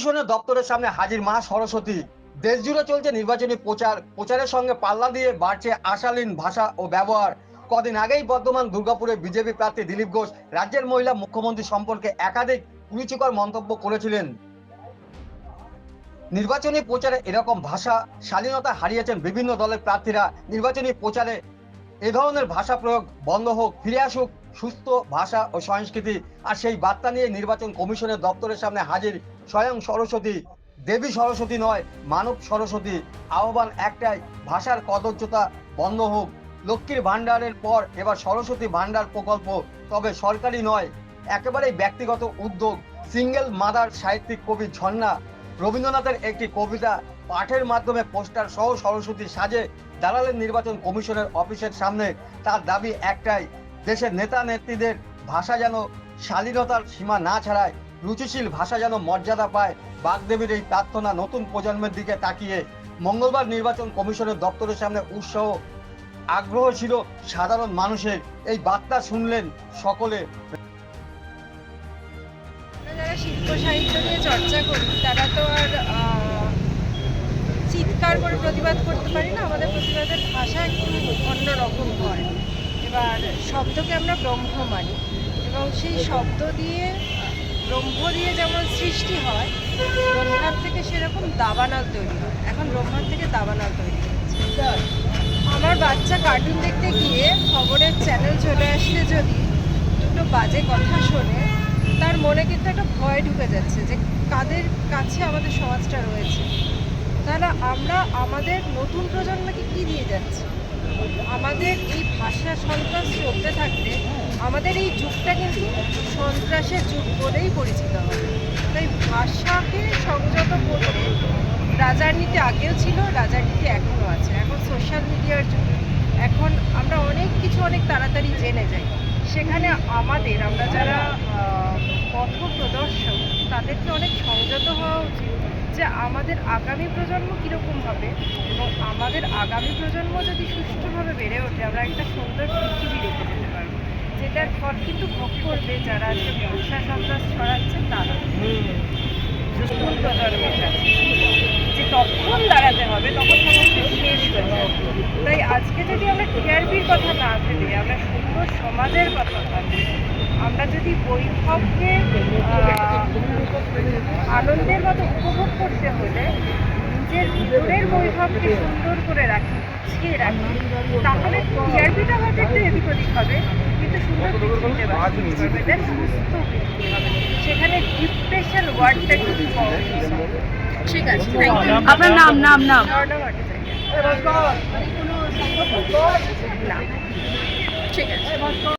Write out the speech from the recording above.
কমিশনের দপ্তরের সামনে হাজির মা সরস্বতী। দেশ জুড়ে চলছে নির্বাচনী প্রচার। প্রচারের সঙ্গে পাল্লা দিয়ে বাড়ছে আশালীন ভাষা ও ব্যবহার। কদিন আগেই বর্ধমান, দুর্গাপুরে বিজেপি প্রার্থী দিলীপ ঘোষ রাজ্যের মহিলা মুখ্যমন্ত্রী সম্পর্কে একাধিক কুরুচিকর মন্তব্য করেছিলেন। নির্বাচনী প্রচারে এরকম ভাষা স্বাধীনতা হারিয়েছেন বিভিন্ন দলের প্রার্থীরা। নির্বাচনী প্রচারে এ ধরনের ভাষা প্রয়োগ বন্ধ হোক, ফিরে আসুক সুস্থ ভাষা ও সংস্কৃতি। আর সেই বার্তা নিয়ে নির্বাচন কমিশনের দপ্তরের সামনে হাজির স্বয়ং সরস্বতী। দেবী সরস্বতী নয়, মানব সরস্বতী। আহ্বান একটাই, ভাষার কদর্যতা বন্ধ হোক। লক্ষ্মীর ভাণ্ডারের পর এবার সরস্বতী ভাণ্ডার প্রকল্প, তবে সরকারি নয়, একেবারেই ব্যক্তিগত উদ্যোগ। সিঙ্গেল মাদার সাহিত্যিক কবি ঝর্ণা, রবীন্দ্রনাথের একটি কবিতা, পাঠের মাধ্যমে পোস্টার সহ সরস্বতী সাজে দাঁড়ালেন নির্বাচন কমিশনের অফিসের সামনে। তার দাবি একটাই, দেশের নেতা নেত্রীদের ভাষা যেন শালীনতার সীমা না ছাড়ায়। রুচিশীল ভাষা যেন মর্যাদা পায়, বাগদেবীর এই প্রার্থনা নতুন প্রজন্মের দিকে তাকিয়ে মঙ্গলবার নির্বাচন কমিশনের দপ্তরের সামনে উৎসাহ, আগ্রহ ছিল সাধারণ মানুষের। এই বার্তা শুনলেন সকলে। যারা সাহিত্য নিয়ে চর্চা করি, তারা তো আর চিৎকার করে প্রতিবাদ করতে পারি না। আমাদের প্রতিবাদের ভাষা একটু অন্যরকম হয়। এবার শব্দকে আমরা ব্রহ্ম মানি এবং সেই শব্দ দিয়ে ব্রহ্ম দিয়ে যেমন সৃষ্টি হয়, ব্রহ্মার থেকে সেরকম দাবানল তৈরি হয়। এখন ব্রহ্মার থেকে দাবানল তৈরি হচ্ছে। আমার বাচ্চা কার্টুন দেখতে গিয়ে খবরের চ্যানেল চলে আসলে যদি দুটো বাজে কথা শোনে, তার মনে কিন্তু একটা ভয় ঢুকে যাচ্ছে যে কাদের কাছে আমাদের সমাজটা রয়েছে। তাহলে আমরা আমাদের নতুন প্রজন্মকে কি দিয়ে যাচ্ছি? আমাদের এই ভাষা সন্ত্রাস চলতে থাকলে আমাদের এই যুগটা কিন্তু সন্ত্রাসের যুগ বলেই পরিচিত হবে। তাই ভাষাকে সংযত করতে রাজার নীতি আগেও ছিল, রাজার নীতি এখনও আছে। এখন সোশ্যাল মিডিয়ার যুগ। এখন আমরা অনেক কিছু অনেক তাড়াতাড়ি জেনে যাই। সেখানে আমাদের, আমরা যারা পথ প্রদর্শক, তাদেরকে অনেক সংযত হওয়া উচিত যে আমাদের আগামী প্রজন্ম কীরকম হবে এবং আমাদের আগামী প্রজন্ম যদি সুষ্ঠুভাবে বেড়ে ওঠে, আমরা একটা সুন্দর পৃথিবী যেটার ফল কিন্তু ভোগ করবে, যারা আজকে ব্যবসা সন্ত্রাস ছড়াচ্ছে তারা। প্রজন্মের কাছে যে তখন দাঁড়াতে হবে, তখন সমস্ত শেষ যাবে। তাই আজকে যদি আমরা টিআরপির কথা না ভেবে, আমরা সুন্দর সমাজের কথা ভাবি, আমরা যদি বৈভবকে আনন্দের মতো উপভোগ করতে হলে, নিজের ভিতরের বৈভবকে সুন্দর করে রাখি, গুছিয়ে রাখি, তাহলে টিআরপিটা হয়তো একটু এদিক ওদিক হবে। সেখানে ডিপ্রেশন ওয়ার্ডটা একটু কম। ঠিক আছে আপনার নাম নাম নাম। ঠিক আছে।